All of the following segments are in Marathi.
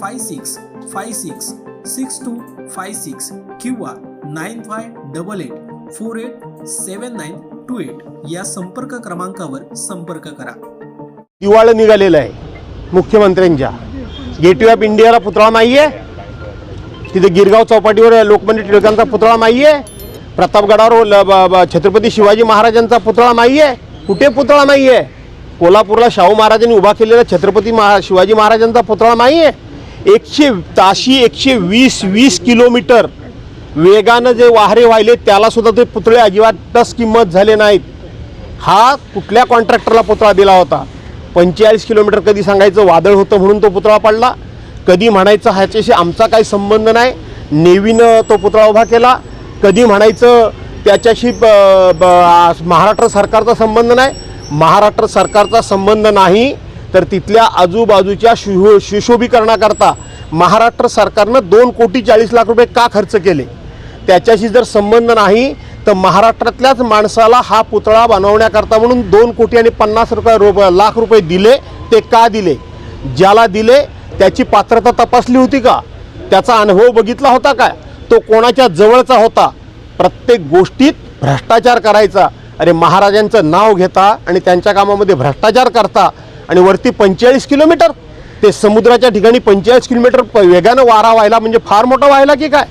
five six five six six two five six किंवा nine five double eight four eight seven nine two eight या संपर्क क्रमांकावर संपर्क करा. दिवाळं निघालेलं आहे. मुख्यमंत्र्यांच्या. गेटवे ऑफ इंडियाला पुतळा नाही आहे तिथे गिरगाव चौपाटीवर लोकमान्य टिळकांचा पुतळा नाही आहे प्रतापगडावर छत्रपती शिवाजी महाराजांचा पुतळा नाही आहे कुठे पुतळा नाही आहे कोल्हापूरला शाहू महाराजांनी उभा केलेला छत्रपती महा शिवाजी महाराजांचा पुतळा नाही आहे एकशे ताशी एकशे वीस वीस किलोमीटर वेगानं जे वाहरे व्हायले त्यालासुद्धा ते पुतळे अजिबातच किंमत झाले नाहीत. हा कुठल्या कॉन्ट्रॅक्टरला पुतळा दिला होता? पंचेचाळीस किलोमीटर कधी सांगायचं? वादळ होतं म्हणून तो पुतळा पडला. कधी म्हणायचं ह्याच्याशी आमचा काही संबंध नाही. नेव्हीनं तो पुतळा उभा केला. कधी म्हणायचं त्याच्याशी ब- ब- महाराष्ट्र सरकारचा संबंध नाही. महाराष्ट्र सरकारचा संबंध नाही. तर तिथल्या आजूबाजूच्या शुशो सुशोभीकरणाकरता महाराष्ट्र सरकारनं दोन कोटी चाळीस लाख रुपये का खर्च केले? त्याच्याशी जर संबंध नाही तर महाराष्ट्रातल्याच माणसाला हा पुतळा बनवण्याकरता म्हणून दोन कोटी आणि पन्नास रुपये रुपये लाख रुपये दिले ते का दिले? ज्याला दिले त्याची पात्रता तपासली होती का? त्याचा अनुभव बघितला होता काय तो कोणाच्या जवळचा होता? प्रत्येक गोष्टीत भ्रष्टाचार करायचा. अरे महाराजांचं नाव घेता आणि त्यांच्या कामामध्ये भ्रष्टाचार करता आणि वरती पंचेचाळीस किलोमीटर. ते समुद्राच्या ठिकाणी पंचेचाळीस किलोमीटर वेगानं वारा व्हायला म्हणजे फार मोठा व्हायला की काय?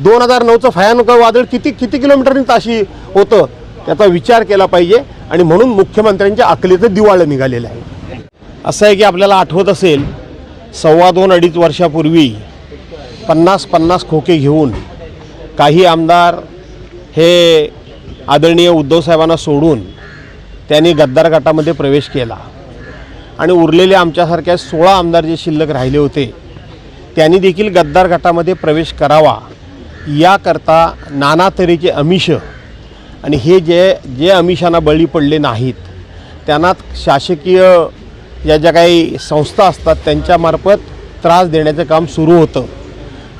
दोन हजार नऊचं भयानक वादळ किती किती किलोमीटरनी ताशी होतं? त्याचा विचार केला पाहिजे. आणि म्हणून मुख्यमंत्र्यांच्या अकलेचं दिवाळं निघालेलं आहे. असं आहे की आपल्याला आठवत असेल सव्वा दोन अडीच वर्षापूर्वी पन्नास पन्नास खोके घेऊन काही आमदार हे आदरणीय उद्धवसाहेबांना सोडून त्यांनी गद्दार गटामध्ये प्रवेश केला. आणि उरलेले आमच्यासारख्या सोळा आमदार जे शिल्लक राहिले होते त्यांनी देखील गद्दार गटामध्ये प्रवेश करावा. याकरता नाना तऱ्हेचे अमिष आणि हे जे जे अमिषांना बळी पडले नाहीत त्यांना शासकीय या ज्या काही संस्था असतात त्यांच्यामार्फत त्रास देण्याचं काम सुरू होतं.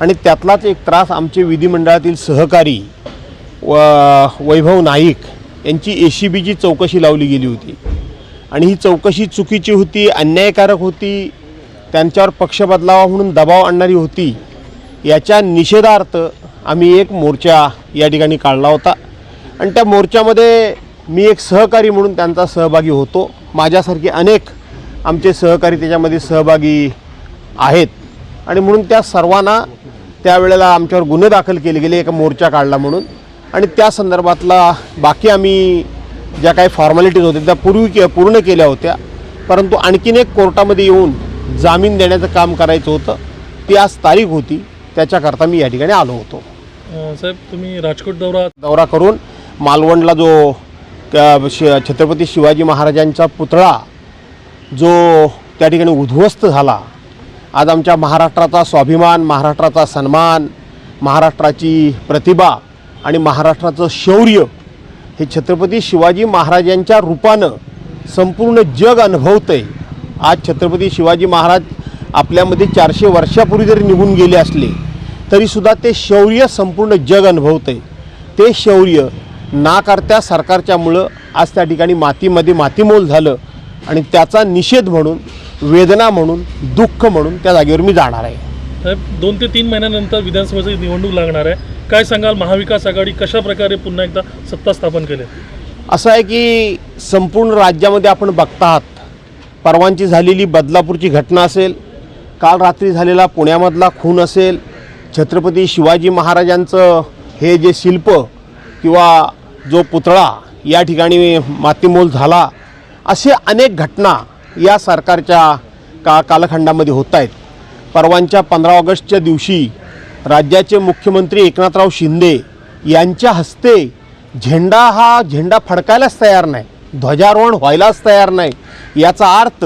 आणि त्यातलाच एक त्रास आमचे विधिमंडळातील सहकारी व वैभव नाईक यांची ए सी बीची चौकशी लावली गेली होती. आणि ही चौकशी चुकीची होती अन्यायकारक होती त्यांच्यावर पक्ष बदलावा म्हणून दबाव आणणारी होती याच्या निषेधार्थ आम्ही एक मोर्चा या ठिकाणी काढला होता. आणि त्या मोर्चामध्ये मी एक सहकारी म्हणून त्यांचा सहभागी होतो. माझ्यासारखे अनेक आमचे सहकारी त्याच्यामध्ये सहभागी आहेत. आणि म्हणून त्या सर्वांना त्यावेळेला आमच्यावर गुन्हे दाखल केले गेले एक मोर्चा काढला म्हणून. आणि त्या संदर्भातला बाकी आम्ही ज्या काही फॉर्मॅलिटीज होत्या त्या पूर्वी के पूर्ण केल्या होत्या. परंतु आणखीन एक कोर्टामध्ये येऊन जामीन देण्याचं काम करायचं होतं. ती आज तारीख होती. त्याच्याकरता मी या ठिकाणी आलो होतो. साहेब तुम्ही राजकोट दौरा दौरा करून मालवणला जो छत्रपती शिवाजी महाराजांचा पुतळा जो त्या ठिकाणी उद्ध्वस्त झाला. आज आमच्या महाराष्ट्राचा स्वाभिमान महाराष्ट्राचा सन्मान महाराष्ट्राची प्रतिभा आणि महाराष्ट्राचं शौर्य हे छत्रपती शिवाजी महाराजांच्या रूपानं संपूर्ण जग अनुभवतं आहे आज छत्रपती शिवाजी महाराज आपल्यामध्ये चारशे वर्षापूर्वी जरी निघून गेले असले तरीसुद्धा ते शौर्य संपूर्ण जग अनुभवतं आहे ते शौर्य नाकारत्या सरकारच्यामुळं आज त्या ठिकाणी मातीमध्ये मातीमोल झालं आणि त्याचा निषेध म्हणून वेदना म्हणून दुःख म्हणून त्या जागेवर मी जाणार आहे. साहेब दोन ते तीन महिन्यानंतर विधानसभेची निवडणूक लागणार आहे. काय सांगाल? महाविकास आघाडी कशा प्रकारे पुन्हा एकदा सत्ता स्थापन केली? असं आहे की संपूर्ण राज्यामध्ये आपण बघतात. परवांची झालेली बदलापूरची घटना असेल काल रात्री झालेला पुण्यामधला खून असेल छत्रपती शिवाजी महाराजांचं हे जे शिल्प किंवा जो पुतळा या ठिकाणी मातीमोल झाला असे अनेक घटना या सरकारच्या का कालखंडामध्ये होत आहेत. परवांच्या पंधरा ऑगस्टच्या दिवशी राज्याचे मुख्यमंत्री एकनाथराव शिंदे यांच्या हस्ते झेंडा हा झेंडा फडकायलाच तयार नाही ध्वजारोहण व्हायलाच तयार नाही याचा अर्थ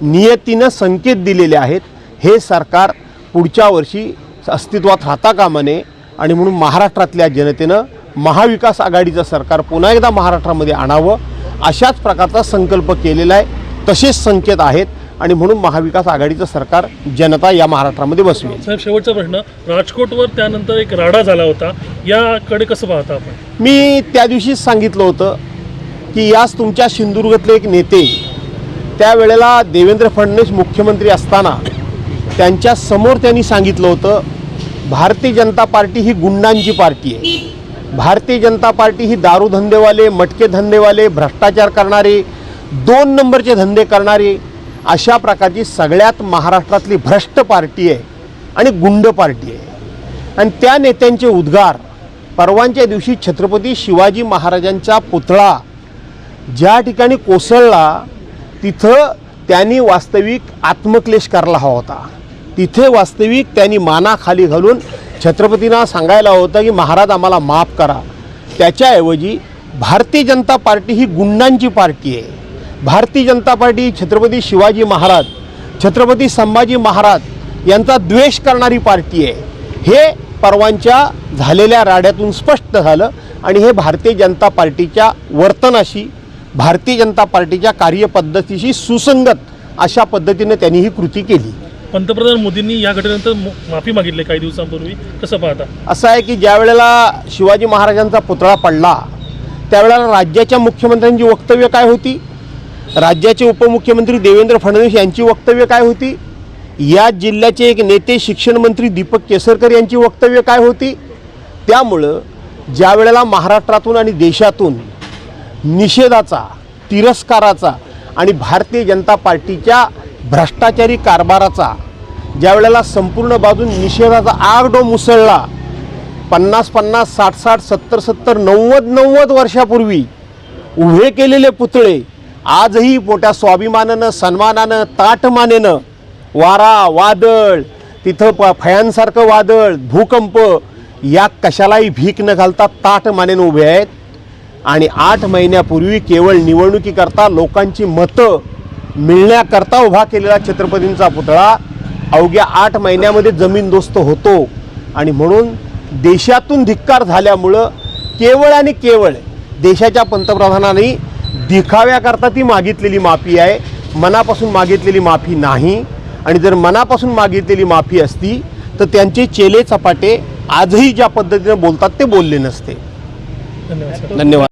नियतीनं संकेत दिलेले आहेत. हे सरकार पुढच्या वर्षी अस्तित्वात राहता कामा नये आणि म्हणून महाराष्ट्रातल्या जनतेनं महाविकास आघाडीचं सरकार पुन्हा एकदा महाराष्ट्रामध्ये आणावं अशाच प्रकारचा संकल्प केलेला आहे. तसेच संकेत आहेत. आणि म्हणून महाविकास आघाडीचं सरकार जनता या महाराष्ट्रामध्ये बसवेल साहेब शेवटचा प्रश्न. राजकोटवर त्यानंतर एक राडा झाला होता. याकडे कसं पाहता आपण? मी त्या दिवशीच सांगितलं होतं की याच तुमच्या सिंधुदुर्गातले एक नेते त्यावेळेला देवेंद्र फडणवीस मुख्यमंत्री असताना त्यांच्यासमोर त्यांनी सांगितलं होतं भारतीय जनता पार्टी ही गुंडांची पार्टी आहे. भारतीय जनता पार्टी ही दारूधंदेवाले मटके धंदेवाले भ्रष्टाचार करणारे दोन नंबरचे धंदे करणारे अशा प्रकारची सगळ्यात महाराष्ट्रातली भ्रष्ट पार्टी आहे आणि गुंड पार्टी आहे. आणि त्या नेत्यांचे उद्गार परवांच्या दिवशी छत्रपती शिवाजी महाराजांचा पुतळा ज्या ठिकाणी कोसळला तिथं त्यांनी वास्तविक आत्मक्लेश करायला हवा होता. तिथे वास्तविक त्यांनी मानाखाली घालून छत्रपतींना सांगायला होतं की महाराज आम्हाला माफ करा. त्याच्याऐवजी भारतीय जनता पार्टी ही गुंडांची पार्टी आहे. भारतीय जनता पार्टी छत्रपती शिवाजी महाराज छत्रपती संभाजी महाराज यांचा द्वेष करणारी पार्टी आहे. हे परवांच्या झालेल्या राड्यातून स्पष्ट झालं आणि हे भारतीय जनता पार्टीच्या वर्तनाशी भारतीय जनता पार्टीच्या कार्यपद्धतीशी सुसंगत अशा पद्धतीने त्यांनी ही कृती केली. पंतप्रधान मोदींनी या घटनेनंतर माफी मागितली काही दिवसांपूर्वी. कसं पाहता? असं आहे की ज्या वेळेला शिवाजी महाराजांचा पुतळा पडला त्यावेळेला राज्याच्या मुख्यमंत्र्यांची वक्तव्य काय होती? राज्याचे उपमुख्यमंत्री देवेंद्र फडणवीस यांची वक्तव्य काय होती? या जिल्ह्याचे एक नेते शिक्षण मंत्री दीपक केसरकर यांची वक्तव्य काय होती? त्यामुळं ज्या वेळेला महाराष्ट्रातून आणि देशातून निषेधाचा तिरस्काराचा आणि भारतीय जनता पार्टीच्या भ्रष्टाचारी कारभाराचा ज्या वेळेला संपूर्ण बाजून निषेधाचा आगडो मुसळला पन्नास पन्नास साठ साठ सत्तर सत्तर नव्वद नव्वद वर्षापूर्वी उभे केलेले पुतळे आजही मोठ्या स्वाभिमानानं सन्मानानं ताटमानेनं वारा वादळ तिथं प फयांसारखं वादळ भूकंप या कशालाही भीक न घालता ताटमानेनं उभे आहेत. आणि आठ महिन्यापूर्वी केवळ निवडणुकीकरता लोकांची मतं मिळण्याकरता उभा केलेला छत्रपतींचा पुतळा अवघ्या आठ महिन्यामध्ये जमीनदोस्त होतो. आणि म्हणून देशातून धिक्कार झाल्यामुळं केवळ आणि केवळ देशाच्या पंतप्रधानांनी दिखाव्याकरता ती मागितलेली माफी आहे. मनापासून मागितलेली माफी नाही. आणि जर मनापासून मागितलेली माफी असती तर त्यांचे चेले चपाटे आजही ज्या पद्धतीने बोलतात ते बोलले नसते. धन्यवाद